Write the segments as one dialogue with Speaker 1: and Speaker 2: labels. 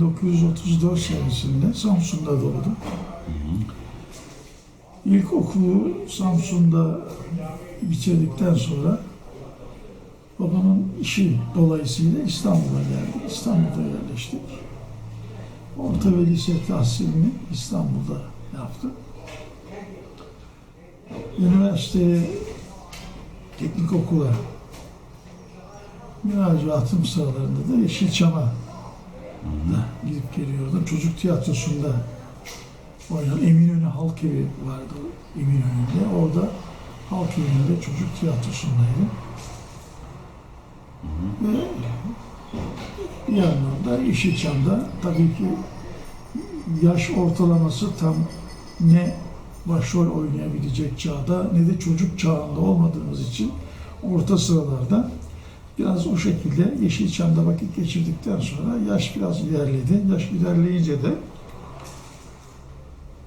Speaker 1: 1934 senesinde Samsun'da doğdum. İlkokulu Samsun'da bitirdikten sonra babamın işi dolayısıyla İstanbul'a geldik. İstanbul'da yerleştik. Orta ve lise tahsilini İstanbul'da yaptım. Üniversiteye, teknik okula müracaatım sıralarında da Yeşilçam'a da gidip geliyordum. Çocuk tiyatrosunda oynadım. Eminönü Halk Evi vardı Eminönü'nde. Orada Halk Evi'nde çocuk tiyatrosundaydım. Ve bir yandan da Yeşilçam'da tabii ki yaş ortalaması tam ne başrol oynayabilecek çağda ne de çocuk çağında olmadığımız için orta sıralarda biraz o şekilde Yeşilçam'da vakit geçirdikten sonra yaş biraz ilerledi. Yaş ilerleyince de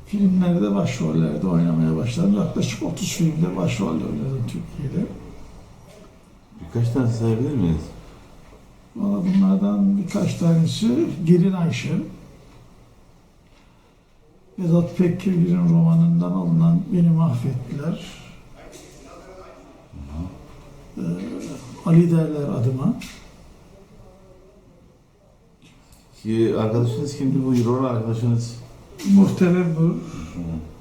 Speaker 1: filmlerde başrollerde oynamaya başladım. Yaklaşık 30 filmde başrolle oynadım Türkiye'de.
Speaker 2: Birkaç tane sayabilir miyiz?
Speaker 1: Valla bunlardan birkaç tanesi Gelin Ayşe. Vedat Pekkirgil'in romanından alınan Beni Mahvettiler. Ee, Ali derler adıma.
Speaker 2: Ki arkadaşınız kimdi bu rol arkadaşınız?
Speaker 1: Muhterem Nur.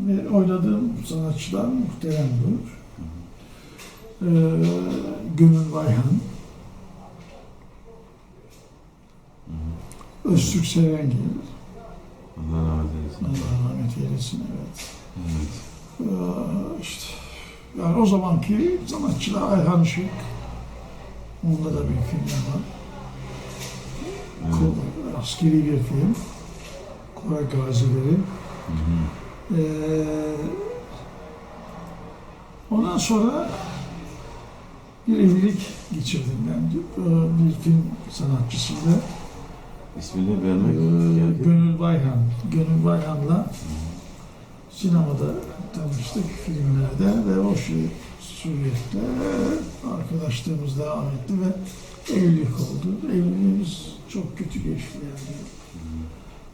Speaker 1: Ve oynadığım sanatçılar Muhterem Nur. Ee, Gönül Bayhan. Öztürk Serengil.
Speaker 2: Allah rahmet eylesin.
Speaker 1: Allah rahmet eylesin evet.
Speaker 2: Evet.
Speaker 1: Ee, işte yani o zamanki sanatçılar Ayhan Işık. Onda da bir film var. Ko- Askeri bir film. Kore Gazileri. Ee, ondan sonra bir evlilik geçirdim ben. Ee, bir film sanatçısıyla.
Speaker 2: İsmini
Speaker 1: Ee,
Speaker 2: vermek gerekir.
Speaker 1: Gönül Bayhan. Gönül Bayhan'la sinemada tanıştık filmlerde ve o şey suretle arkadaşlığımız devam etti ve evlilik oldu. Evliliğimiz çok kötü geçti yani.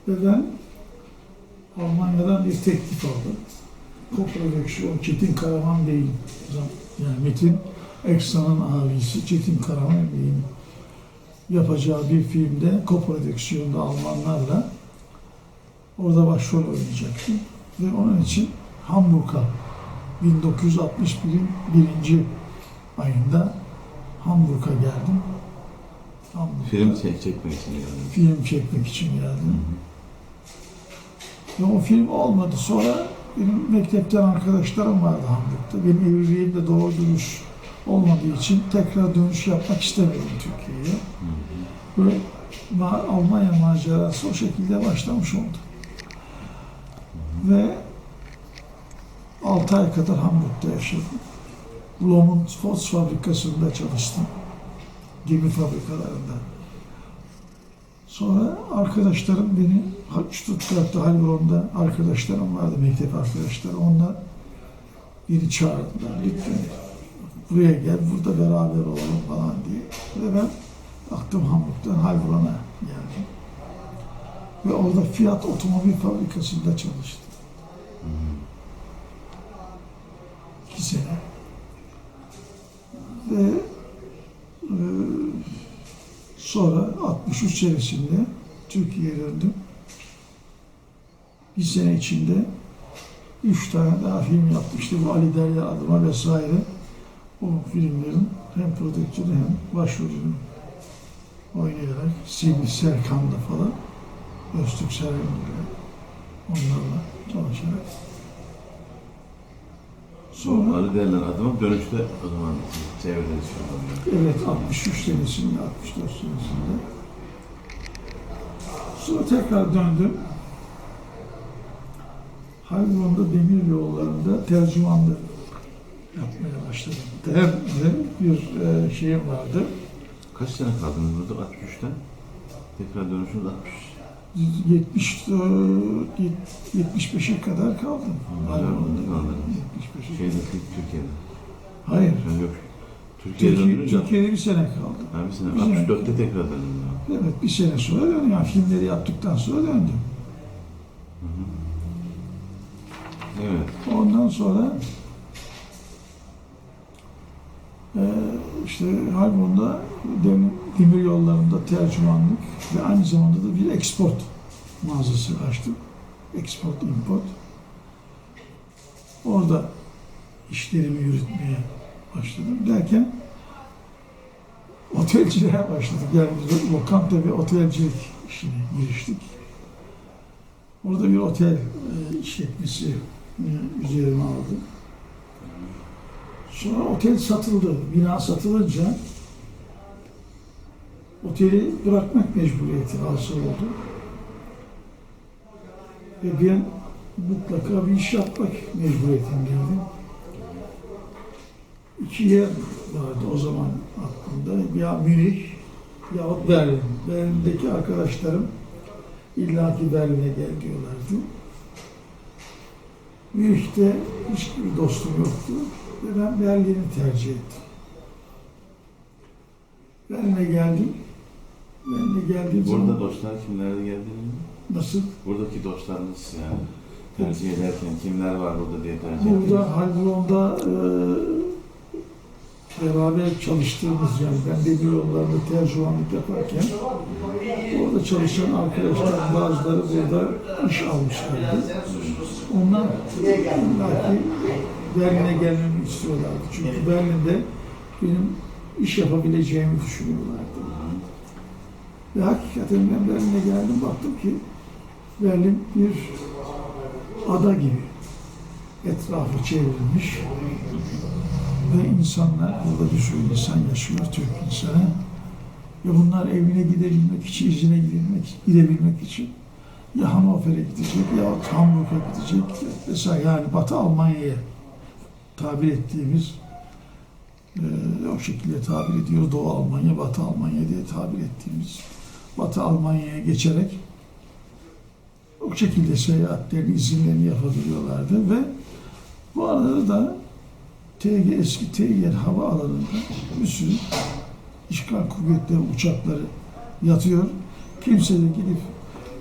Speaker 1: Ve ben Almanya'dan bir teklif aldım. Koprodüksiyon Çetin Karaman Bey'in yani Metin Eksan'ın abisi Çetin Karaman Bey'in yapacağı bir filmde koprodüksiyonda Almanlarla orada başrol oynayacaktım. Ve onun için Hamburg'a 1961'in birinci ayında Hamburg'a geldim. Hamburg'da
Speaker 2: Film çek çekmek için yani.
Speaker 1: film çekmek için geldim. Ve o film olmadı. Sonra benim mektepten arkadaşlarım vardı Hamburg'da. Benim evliliğim de doğru dürüst olmadığı için tekrar dönüş yapmak istemedim Türkiye'ye. Ve ma- Almanya macerası o şekilde başlamış oldu. Ve 6 ay kadar Hamburg'da yaşadım. Lom'un Fox fabrikasında çalıştım. Gemi fabrikalarında. Sonra arkadaşlarım beni Stuttgart'ta, Heilbronn'da arkadaşlarım vardı, mektep arkadaşları. Onlar beni çağırdılar. Lütfen buraya gel, burada beraber olalım falan diye. Ve ben baktım Hamburg'dan Heilbronn'a geldim. Ve orada Fiat otomobil fabrikasında çalıştım. İki sene. Ve e, Sonra 63 senesinde Türkiye'ye döndüm. Bir sene içinde üç tane daha film bu Ali Derya adıma vesaire. O filmlerin hem prodüktörü hem başrolünü oynayarak Semih Serkan'da falan Öztürk Serengil'le onlarla çalışarak sonra
Speaker 2: Ali derler adıma dönüşte o zaman çevrede düşünüyorum.
Speaker 1: Evet 63 senesinde, 64 senesinde. Sonra tekrar döndüm. Heilbronn'da demir yollarında tercümanlık yapmaya başladım. Hem de bir e, şeyim vardı.
Speaker 2: Kaç sene kaldınız burada 63'ten? Tekrar dönüşünüz 63.
Speaker 1: 74, 75'e kadar kaldım.
Speaker 2: Anladım,
Speaker 1: Heilbronn'da.
Speaker 2: anladım.
Speaker 1: 75'e
Speaker 2: Şeyde Türkiye'de.
Speaker 1: Hayır,
Speaker 2: Yani yok. Türkiye'ye
Speaker 1: Türkiye, Türkiye'de bir sene kaldım.
Speaker 2: Ha, bir sene.
Speaker 1: Bir sene.
Speaker 2: 64'te tekrar döndüm.
Speaker 1: Evet bir sene sonra döndüm. Yani filmleri yaptıktan sonra döndüm.
Speaker 2: Evet.
Speaker 1: Ondan sonra eee işte Halbon'da dem- demir yollarında tercümanlık ve aynı zamanda da bir export mağazası açtım. Export import. Orada işlerimi yürütmeye başladım derken otelciliğe başladık. Yani lokanta ve otelcilik işine giriştik. Orada bir otel e, işletmesi e, üzerime aldım. Sonra otel satıldı. Bina satılınca oteli bırakmak mecburiyeti hasıl oldu. Ve ben mutlaka bir iş yapmak mecburiyetindeydim. İki yer vardı o zaman aklımda. Ya Münih ya Berlin. Berlin'deki arkadaşlarım illaki Berlin'e gel diyorlardı. Münih'te hiçbir dostum yoktu ve ben Berlin'i tercih ettim. Berlin'e geldim. Berlin'e geldiğim
Speaker 2: Burada
Speaker 1: zaman
Speaker 2: dostlar kimlerle geldi?
Speaker 1: nasıl?
Speaker 2: Buradaki dostlarınız yani tercih ederken kimler var burada diye tercih ettiniz?
Speaker 1: Burada Halbron'da e, beraber çalıştığımız yani ben demir yollarında tercümanlık yaparken orada çalışan arkadaşlar bazıları burada iş almışlardı. Onlar belki Berlin'e gelmemi istiyorlardı. Çünkü Berlin'de benim iş yapabileceğimi düşünüyorlardı. Ve hakikaten ben Berlin'e geldim baktım ki Berlin bir ada gibi etrafı çevrilmiş ve insanlar, burada bir sürü insan yaşıyor, Türk insanı. Ve bunlar evine gidebilmek için, izine gidebilmek, gidebilmek için ya Hannover'e gidecek ya Hamburg'a gidecek vesaire. Yani Batı Almanya'ya tabir ettiğimiz e, o şekilde tabir ediyor. Doğu Almanya, Batı Almanya diye tabir ettiğimiz Batı Almanya'ya geçerek o şekilde seyahatlerini, izinlerini yapabiliyorlardı ve bu arada da TG eski TGR hava alanında bir sürü işgal kuvvetleri uçakları yatıyor. Kimse de gidip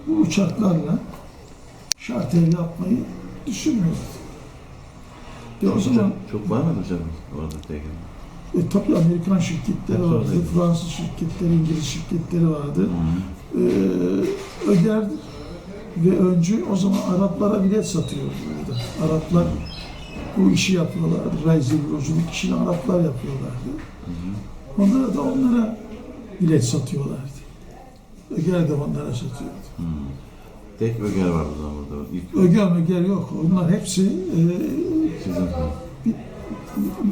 Speaker 1: bu uçaklarla şarter yapmayı düşünmüyor. Ve o zaman
Speaker 2: Çok, çok var mıdır canım orada tekrar?
Speaker 1: E, tabii Amerikan şirketleri vardı,
Speaker 2: oradaydı.
Speaker 1: Fransız şirketleri, İngiliz şirketleri vardı. Ee, öder ve öncü o zaman Araplara bilet satıyordu burada. Araplar bu işi yapıyorlardı. Raizi büroculuk işini Araplar yapıyorlardı. Onlara da onlara bilet satıyorlardı. Öger de onlara satıyordu.
Speaker 2: Tek Öger var o zaman burada. İlk
Speaker 1: Öger möger yok. Onlar hepsi e,
Speaker 2: sizin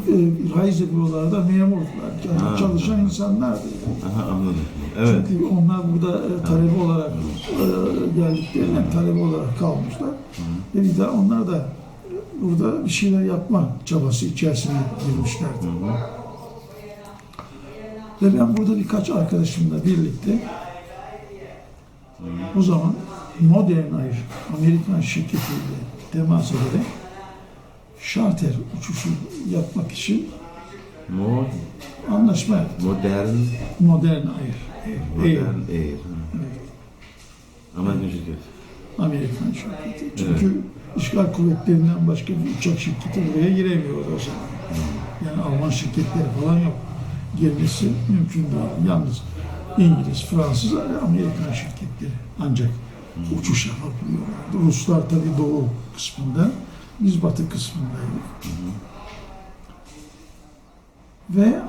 Speaker 1: e, Raizi bürolarda memurdular. Yani
Speaker 2: Ha.
Speaker 1: çalışan insanlardı.
Speaker 2: Aha anladım. Evet.
Speaker 1: Çünkü onlar burada e, talebe olarak e, geldiklerinden talebe olarak kalmışlar. Ve bir daha onlar da burada bir şeyler yapma çabası içerisine girmişlerdi.
Speaker 2: Hı hı.
Speaker 1: Ve ben burada birkaç arkadaşımla birlikte o zaman Modern Air Amerikan şirketiyle temas ederek şarter uçuşu yapmak için
Speaker 2: Mo
Speaker 1: anlaşma yaptık.
Speaker 2: modern,
Speaker 1: Modern Air. Air.
Speaker 2: modern Air. Amerikan şirketi.
Speaker 1: Amerikan şirketi. Çünkü işgal kuvvetlerinden başka bir uçak şirketi buraya giremiyor o zaman. Yani Alman şirketleri falan yok. Girmesi mümkün değil. Yalnız İngiliz, Fransız Amerikan şirketleri ancak uçuş yapabiliyorlardı. Ruslar tabii doğu kısmında, biz batı kısmındaydık. Ve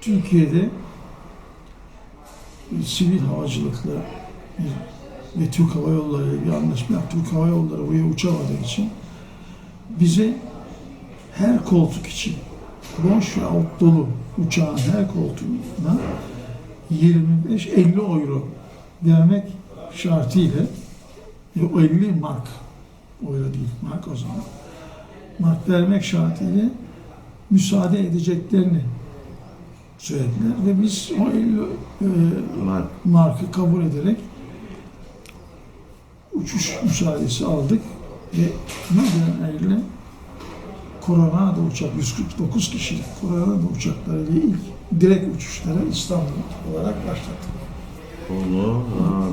Speaker 1: Türkiye'de sivil havacılıkla ve Türk Hava Yolları bir anlaşma yaptı. Türk Hava Yolları buraya uçamadığı için bize her koltuk için boş ve alt dolu uçağın her koltuğuna 25-50 euro vermek şartıyla e, o 50 mark euro değil mark o zaman mark vermek şartıyla müsaade edeceklerini söylediler ve biz o 50 e,
Speaker 2: Mark.
Speaker 1: markı kabul ederek uçuş müsaadesi aldık ve Modern Air'le Coronado uçak 149 kişilik Coronado uçaklarıyla ilk direkt uçuşları İstanbul olarak başlattık.
Speaker 2: Onu,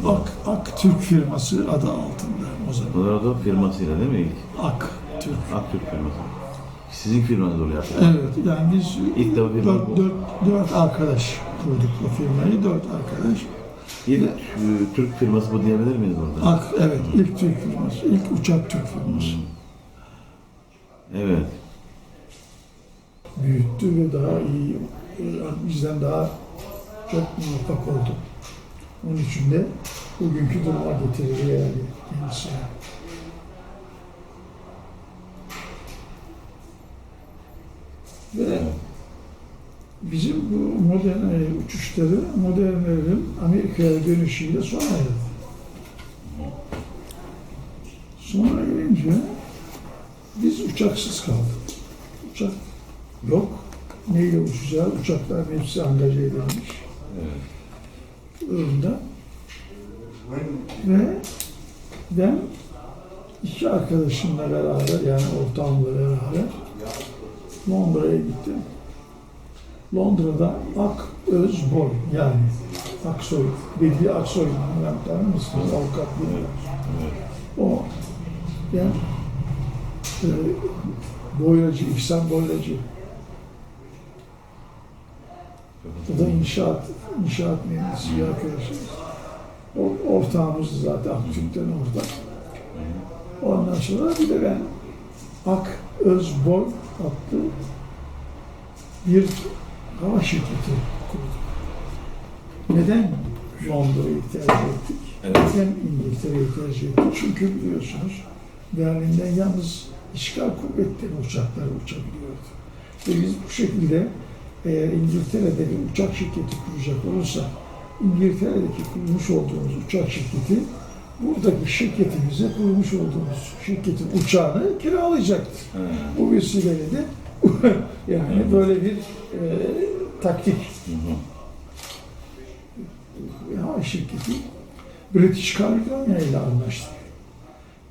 Speaker 1: Ak, Ak Türk firması adı altında o zaman.
Speaker 2: Colorado firmasıyla değil mi ilk?
Speaker 1: Ak Türk.
Speaker 2: Aktürk firması. Sizin firmanız oluyor artık.
Speaker 1: Evet yani biz
Speaker 2: İlk defa firma
Speaker 1: dört,
Speaker 2: bu.
Speaker 1: dört, dört arkadaş kurduk bu firmayı. Dört arkadaş.
Speaker 2: İlk e, Türk firması bu diyebilir miyiz burada?
Speaker 1: Ak, evet ilk Türk firması. ilk uçak Türk firması.
Speaker 2: Evet.
Speaker 1: büyüttü ve daha iyi, e, bizden daha çok muvaffak oldu. Onun için de bugünkü duruma getirdi yani kendisi. Ve bizim bu modern e, uçuşları, modernlerin Amerika'ya dönüşüyle sona erdi. Sonra gelince biz uçaksız kaldık. Uçak yok. Neyle uçacağız? Uçakların hepsi angaje edilmiş
Speaker 2: evet.
Speaker 1: Durumda. Ve ben iki arkadaşımla beraber yani ortağımla beraber Londra'ya gittim. Londra'da Ak Özboy yani Aksoy, Bedri Aksoy tanır mısınız? Avukat bir O ben e, boyacı, İhsan Boyacı O da inşaat, inşaat mühendisi bir arkadaşımız. O, ortağımız zaten Aktürk'ten orada. Ondan sonra bir de ben Ak Özboy adlı bir hava şirketi kurdum. Neden Londra'yı tercih ettik?
Speaker 2: Evet.
Speaker 1: Neden İngiltere'yi tercih ettik? Çünkü biliyorsunuz Berlin'den yalnız işgal kuvvetleri uçaklar uçabiliyordu. Ve biz bu şekilde eğer İngiltere'de bir uçak şirketi kuracak olursa İngiltere'deki kurmuş olduğumuz uçak şirketi buradaki şirketimize kurmuş olduğumuz şirketin uçağını kiralayacaktır.
Speaker 2: Ha.
Speaker 1: Bu vesileyle de yani böyle bir e, taktik ya şirketi British Caledonia ile anlaştık.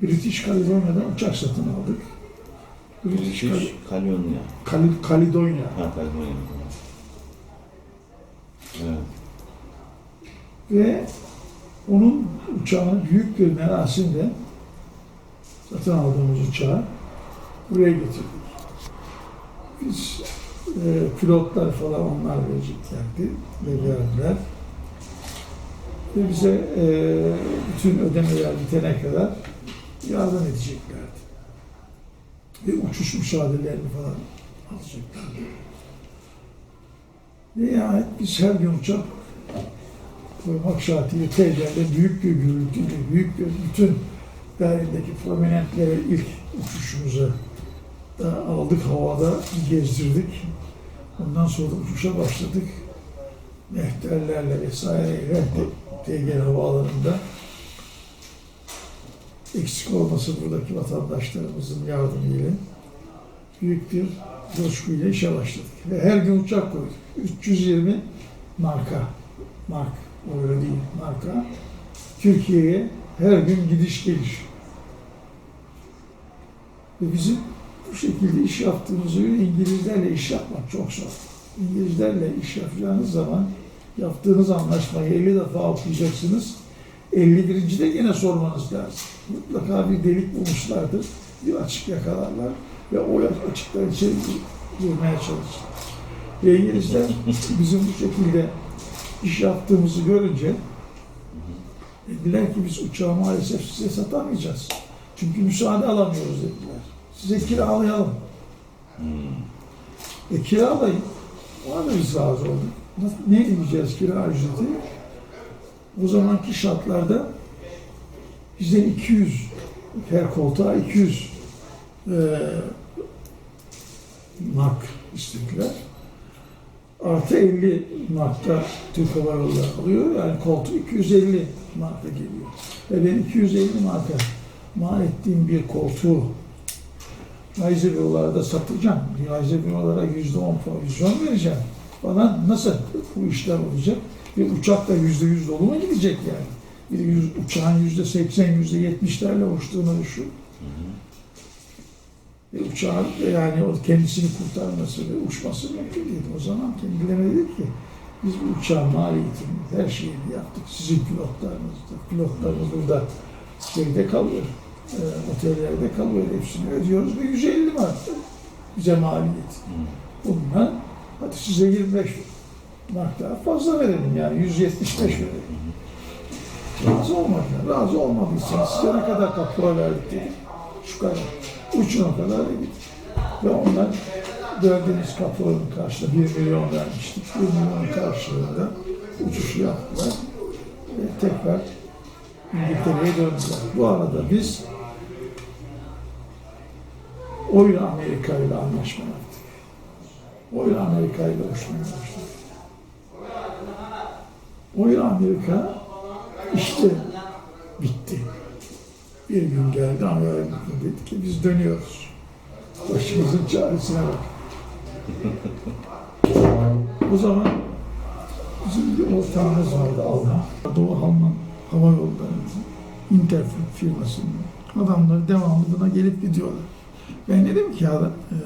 Speaker 1: British Caledonia'dan uçak satın aldık. British Cal-
Speaker 2: Şiş, kalyon ya.
Speaker 1: Cal- Caledonia.
Speaker 2: Ha, kalyon ya.
Speaker 1: Ve onun uçağını büyük bir merasimle satın aldığımız uçağı buraya getirdik. Biz e, pilotlar falan onlar vereceklerdi ve verdiler. Ve bize e, bütün ödemeler bitene kadar yardım edeceklerdi. Ve uçuş müsaadelerini falan alacaklardı. Nihayet biz her gün uçak koymak şartıyla TC'de büyük bir gürültüyle, büyük bir bütün Berlin'deki prominentlere ilk uçuşumuzu da aldık havada gezdirdik. Ondan sonra uçuşa başladık. Mehterlerle vesaireyle TG havaalanında eksik olması buradaki vatandaşlarımızın yardımıyla büyük bir coşkuyla işe başladık. Ve her gün uçak koyduk. 320 marka, mark, öyle değil marka. Türkiye'ye her gün gidiş geliş. Ve bizim bu şekilde iş yaptığımızı göre İngilizlerle iş yapmak çok zor. İngilizlerle iş yapacağınız zaman yaptığınız anlaşmayı 50 defa okuyacaksınız. 51. de gene sormanız lazım. Mutlaka bir delik bulmuşlardır. Bir açık yakalarlar ve o açıktan içeri girmeye çalışırlar. Ve İngilizler bizim bu şekilde iş yaptığımızı görünce dediler ki biz uçağı maalesef size satamayacağız. Çünkü müsaade alamıyoruz dediler. Size kiralayalım. E kiralayın. Ona da biz razı olduk. Ne ödeyeceğiz kira ücreti? O zamanki şartlarda bizden 200 her koltuğa 200 e, mark istediler. Artı 50 markta Türk Hava alıyor. Yani koltuk 250 marka geliyor. Ve ben 250 marka mal ettiğim bir koltuğu Raize bürolara satacağım. Raize bürolara yüzde on provizyon vereceğim. Bana nasıl bu işler olacak? Bir uçak da yüzde yüz dolu mu gidecek yani? Bir yüz, uçağın yüzde seksen, yüzde yetmişlerle uçtuğunu düşün. E, uçağın yani o kendisini kurtarması ve uçması mümkün değil. O zaman kendilerine dedik ki biz bu uçağın maliyetini, her şeyini yaptık. Sizin pilotlarınız da, pilotlarınız burada şeyde kalıyor, e, otellerde kalıyor. Hepsini ödüyoruz ve 150 mark bize maliyet. Bundan hadi size 25 mark daha fazla verelim yani 175 verelim. Razı olmadılar. Razı olmadıysanız size ne kadar kapora verdik dedik. Şu kadar. Uçun o kadar dedik. Ve onlar verdiğimiz kaporanın karşılığında 1 milyon vermiştik. 1 milyon karşılığında uçuşu yaptılar. Ve tekrar İngiltere'ye döndüler. Bu arada biz Oyla Amerika ile anlaşma yaptık. Oyla Amerika ile uçmaya başladık. Oyla Amerika işte bitti. Bir gün geldi Amerika dedi ki biz dönüyoruz. Başımızın çaresine bak. o zaman bizim bir ortağımız vardı Alman. Doğu Alman Hava Yolları Interflug firmasının adamları devamlı buna gelip gidiyorlar. Ben dedim ki ya e,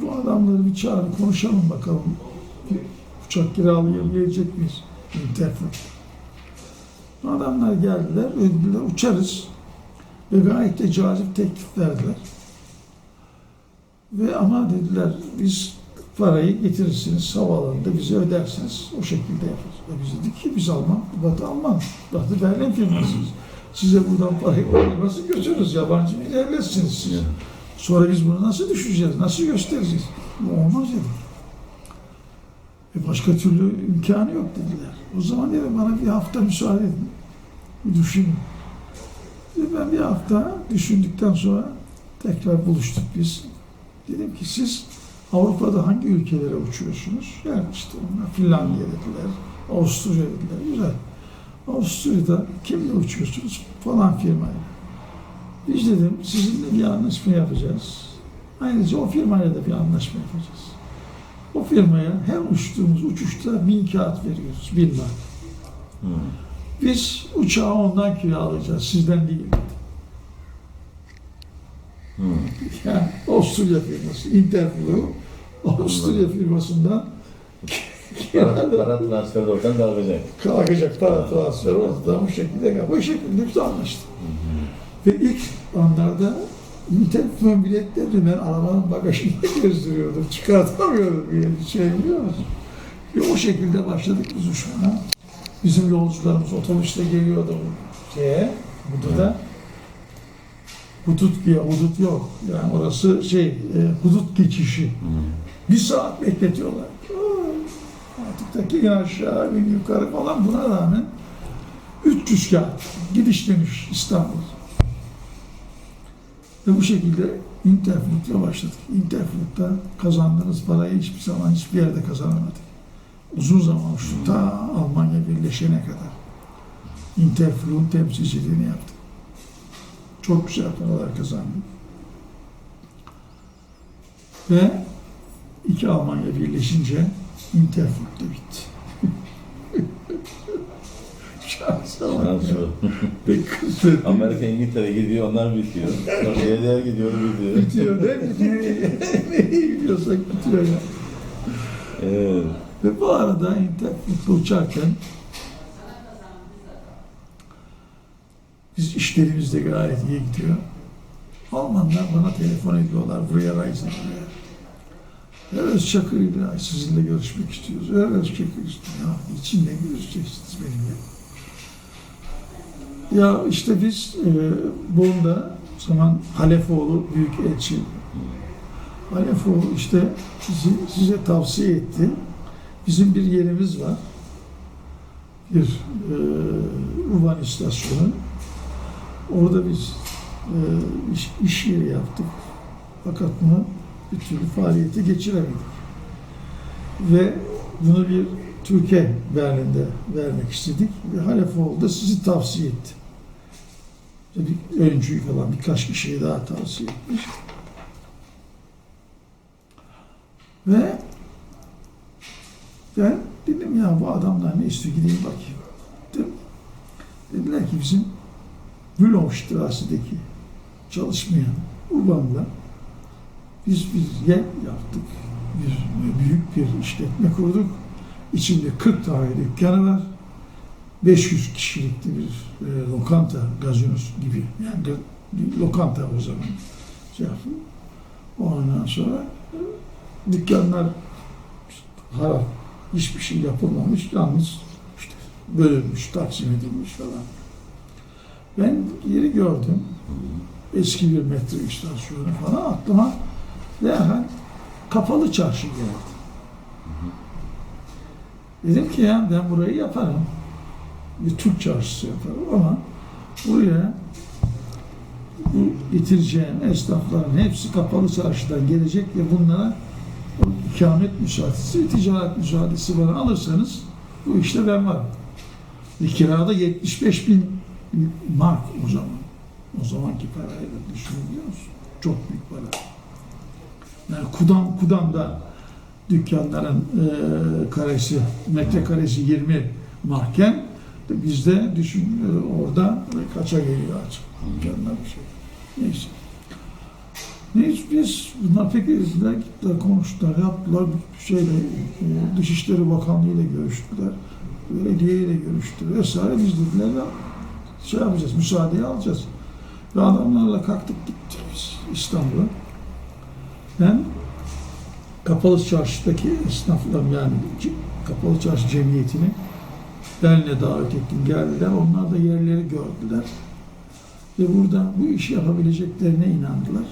Speaker 1: bu adamları bir çağırın konuşalım bakalım. Bir uçak kiralayabilecek miyiz? Interflug. Adamlar geldiler, ödediler, uçarız. Ve gayet de cazip teklif verdiler. Ve ama dediler, biz parayı getirirsiniz, havaalanında bize ödersiniz. O şekilde yaparız. Ve biz dedik ki biz Alman, Batı Alman, Batı Berlin firmasıyız. Size buradan parayı nasıl götürürüz? Yabancı bir devletsiniz siz. Sonra biz bunu nasıl düşeceğiz, nasıl göstereceğiz? Bu olmaz dedik. E başka türlü imkanı yok dediler. O zaman dedim bana bir hafta müsaade edin. Bir düşünün. Ben bir hafta düşündükten sonra tekrar buluştuk biz. Dedim ki siz Avrupa'da hangi ülkelere uçuyorsunuz? Yani işte onlar Finlandiya dediler, Avusturya dediler. Güzel. Avusturya'da kimle uçuyorsunuz? Falan firmayla. Biz dedim sizinle bir anlaşma yapacağız. Ayrıca o firmayla da bir anlaşma yapacağız. O firmaya her uçtuğumuz uçuşta bin kağıt veriyoruz, bin mark.
Speaker 2: Hı.
Speaker 1: Biz uçağı ondan kiralayacağız, sizden değil.
Speaker 2: Hı.
Speaker 1: Yani Avusturya firması, Interflow, Avusturya firmasından
Speaker 2: Para, para transferi oradan kalkacak.
Speaker 1: kalkacak para transferi ortada bu şekilde. Bu şekilde biz anlaştık. Ve ilk anlarda Interflow biletlerini ben arabanın bagajında gezdiriyordum. Çıkartamıyordum bir şey biliyor musun? Ve o şekilde başladık biz uçmaya. Bizim yolcularımız otobüste geliyordu şeye, Hudut'a. Hudut diye, hudut yok. Yani orası şey, e, hudut geçişi. Bir saat bekletiyorlar. Artık da in aşağı, in yukarı falan buna rağmen 300 kağıt gidiş dönüş İstanbul. Ve bu şekilde Interflug'la başladık. Interflug'da kazandığımız parayı hiçbir zaman hiçbir yerde kazanamadık. Uzun zaman uçtuk. Ta Almanya birleşene kadar. Interflug'un temsilciliğini yaptık. Çok güzel paralar kazandık. Ve iki Almanya birleşince Interflug da bitti. Şansa bak
Speaker 2: Şans
Speaker 1: ya.
Speaker 2: o.
Speaker 1: Pek kısmet.
Speaker 2: Amerika, İngiltere gidiyor, onlar bitiyor. Sonra diğer gidiyor, bitiyor.
Speaker 1: bitiyor değil mi? Nereye gidiyorsak bitiyor ya.
Speaker 2: Evet.
Speaker 1: Ve bu arada Interflug'da uçarken biz işlerimiz de gayet iyi gidiyor. Almanlar bana telefon ediyorlar buraya Reis'e buraya. Evet Çakır İbrahim sizinle görüşmek istiyoruz. Evet Çakır. Ya içinde görüşeceksiniz benimle. Ya işte biz e, o zaman Halefoğlu Büyükelçi Halefoğlu işte sizi, size tavsiye etti. Bizim bir yerimiz var. Bir e, Uvan istasyonu. Orada biz e, iş, iş yeri yaptık. Fakat bunu bir türlü faaliyete geçiremedik. Ve bunu bir Türkiye Berlin'de vermek istedik. Ve Halefoğlu da sizi tavsiye etti. Bir öncüyü falan birkaç kişiyi daha tavsiye etmiş. Ve ben dedim ya bu adamlar ne istiyor gideyim bakayım. Dedim. Dediler ki bizim Bülowstrasse'deki çalışmayan Urban'la Biz bir yer yaptık. Bir büyük bir işletme kurduk. İçinde 40 tane dükkanı var. 500 kişilikli bir e, lokanta, gazinosu gibi. Yani bir lokanta o zaman şey. Ondan sonra e, dükkanlar harap, hiçbir şey yapılmamış, yalnız işte bölünmüş, taksim edilmiş falan. Ben yeri gördüm. Eski bir metro istasyonu falan aklıma derhal kapalı çarşı geldi. Dedim ki ya ben burayı yaparım. Bir Türk çarşısı yaparım ama buraya bu getireceğim esnafların hepsi kapalı çarşıdan gelecek ve bunlara ikamet müsaadesi, ticaret müsaadesi bana alırsanız bu işte ben varım. Bir kirada 75 bin mark o zaman. O zamanki parayla düşünebiliyor musun? Çok büyük para. Yani Kudam, Kudam'da dükkanların e, karesi, metrekaresi 20 marken bizde düşün e, orada kaça geliyor açık dükkanlar bir şey. Neyse. Neyse biz bunlar pek ezdiler, gittiler, konuştular, yaptılar. Şeyle, e, Dışişleri Bakanlığı ile görüştüler. Belediye ile görüştüler vesaire. Biz dediler şey yapacağız, müsaadeyi alacağız. Ve adamlarla kalktık gittik biz İstanbul'a. Ben Kapalı Çarşı'daki esnaflarım yani Kapalı Çarşı Cemiyeti'ni benle davet ettim. Geldiler. Onlar da yerleri gördüler. Ve burada bu işi yapabileceklerine inandılar.